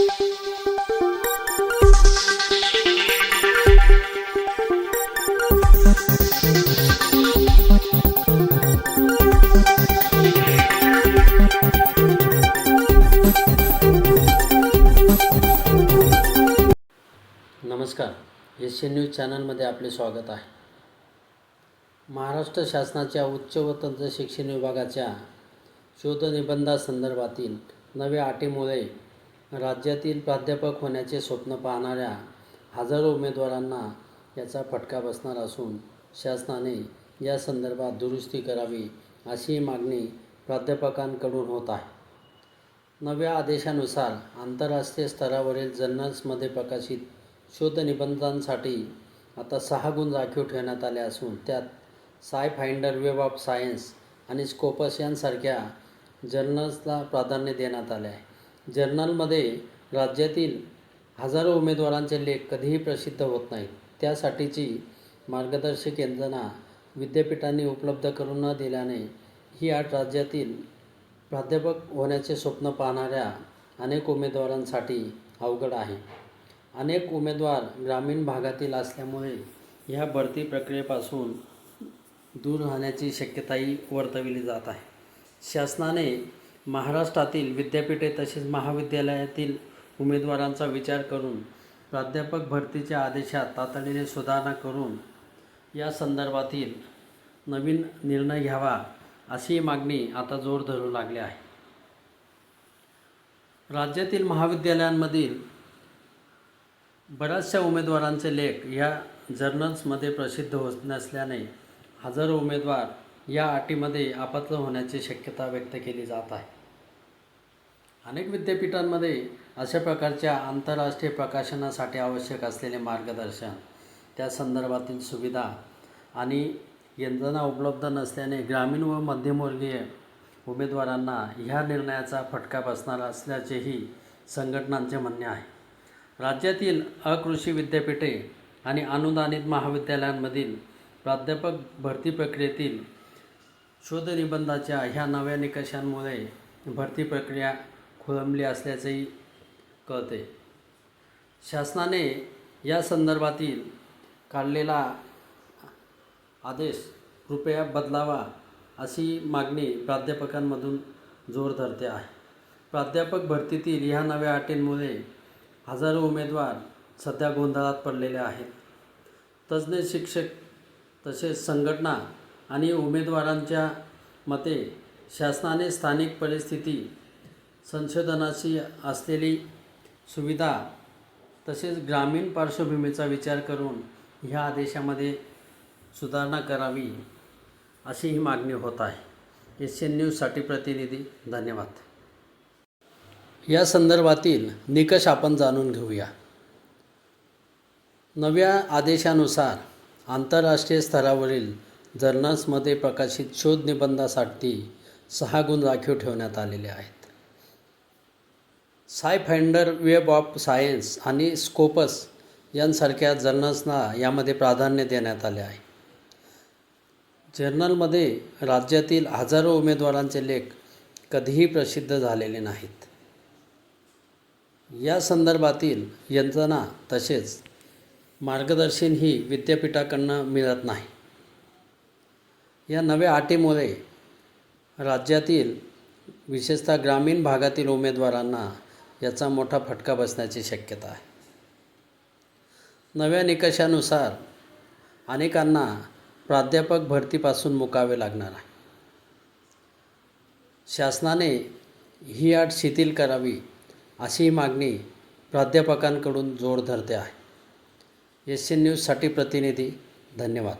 नमस्कार. S news चॅनलमध्ये आपले स्वागत आहे. महाराष्ट्र शासनाच्या उच्च व तंत्र शिक्षण विभागाच्या शोधनिबंधासंदर्भातील नव्या अटीमुळे राज्यातील प्राध्यापक होण्याचे स्वप्न पाहणाऱ्या हजारो उमेदवारांना याचा फटका बसणार असून शासनाने या संदर्भात दुरुस्ती करावी अशी मागणी प्राध्यापकांकडून होत आहे. नव्या आदेशानुसार आंतरराष्ट्रीय स्तरावरील जर्नल्समध्ये प्रकाशित शोधनिबंधांसाठी आता सहा गुण राखीव ठेवण्यात आले असून त्यात SciFinder Web of Science आणि स्कोपस यांसारख्या जर्नल्सला प्राधान्य देण्यात आले आहे. जर्नलमध्ये राज्यातील हजारो उमेदवारांचे लेख कधीही प्रसिद्ध होत नाहीत. त्यासाठीची मार्गदर्शक यंत्रणा विद्यापीठांनी उपलब्ध करून न दिल्याने ही आठ राज्यातील प्राध्यापक होण्याचे स्वप्न पाहणाऱ्या अनेक उमेदवारांसाठी अवघड आहे. अनेक उमेदवार ग्रामीण भागातील असल्यामुळे ह्या भरती प्रक्रियेपासून दूर राहण्याची शक्यताही वर्तविली जात आहे. शासनाने महाराष्ट्रातील विद्यापीठे तसेच महाविद्यालयातील उमेदवारांचा विचार करून प्राध्यापक भरतीच्या आदेशात तातडीने सुधारणा करून या संदर्भातील नवीन निर्णय घ्यावा अशी मागणी आता जोर धरू लागली आहे. राज्यातील महाविद्यालयांमधील बऱ्याचशा उमेदवारांचे लेख ह्या जर्नल्समध्ये प्रसिद्ध होत नसल्याने हजारो उमेदवार या अटीमध्ये अपात्र होण्याची शक्यता व्यक्त केली जात आहे. अनेक विद्यापीठांमध्ये अशा प्रकारच्या आंतरराष्ट्रीय प्रकाशनासाठी आवश्यक असलेले मार्गदर्शन त्या संदर्भातील सुविधा आणि यंत्रणा उपलब्ध नसल्याने ग्रामीण व मध्यमवर्गीय उमेदवारांना ह्या निर्णयाचा फटका बसणार असल्याचेही संघटनांचे म्हणणे आहे. राज्यातील अकृषी विद्यापीठे आणि अनुदानित महाविद्यालयांमधील प्राध्यापक भरती प्रक्रियेतील शोधनिबंधाच्या ह्या नव्या निकषांमुळे भरती प्रक्रिया खोळंबली असल्याचेही कळते. शासनाने या संदर्भातील काढलेला आदेश कृपया बदलावा अशी मागणी प्राध्यापकांमधून जोर धरते आहे. प्राध्यापक भरतीतील ह्या नव्या अटींमुळे हजारो उमेदवार सध्या गोंधळात पडलेले आहेत. तज्ज्ञ शिक्षक तसेच संघटना आणि उमेदवारांच्या मते शासनाने स्थानिक परिस्थिती संशोधनाची असलेली सुविधा तसेच ग्रामीण पार्श्वभूमीचा विचार करून ह्या आदेशामध्ये सुधारणा करावी अशी ही मागणी होत आहे. एस एन न्यूजसाठी प्रतिनिधी धन्यवाद. या संदर्भातील निकष आपण जाणून घेऊया. नव्या आदेशानुसार आंतरराष्ट्रीय स्तरावरील जर्नल्समध्ये प्रकाशित शोध निबंधासाठी सहा गुण राखीव ठेवण्यात आलेले आहेत. सायफाइंडर वेब ऑफ सायन्स आणि स्कोपस यांसारख्या जर्नल्सना यामध्ये प्राधान्य देण्यात आले आहे. जर्नलमध्ये राज्यातील हजारो उमेदवारांचे लेख कधीही प्रसिद्ध झालेले नाहीत. या संदर्भातील यंत्रणा तसेच मार्गदर्शन ही विद्यापीठाकडनं मिळत नाही. या नव्या अटीमुळे राज्यातील विशेषतः ग्रामीण भागातील उमेदवारांना याचा मोठा फटका बसण्याची शक्यता आहे. नव्या निकषानुसार अनेकांना प्राध्यापक भरतीपासून मुकावे लागणार आहे. शासनाने ही अट शिथिल करावी अशी मागणी प्राध्यापकांकडून जोर धरते आहे. एस सी न्यूजसाठी प्रतिनिधी धन्यवाद.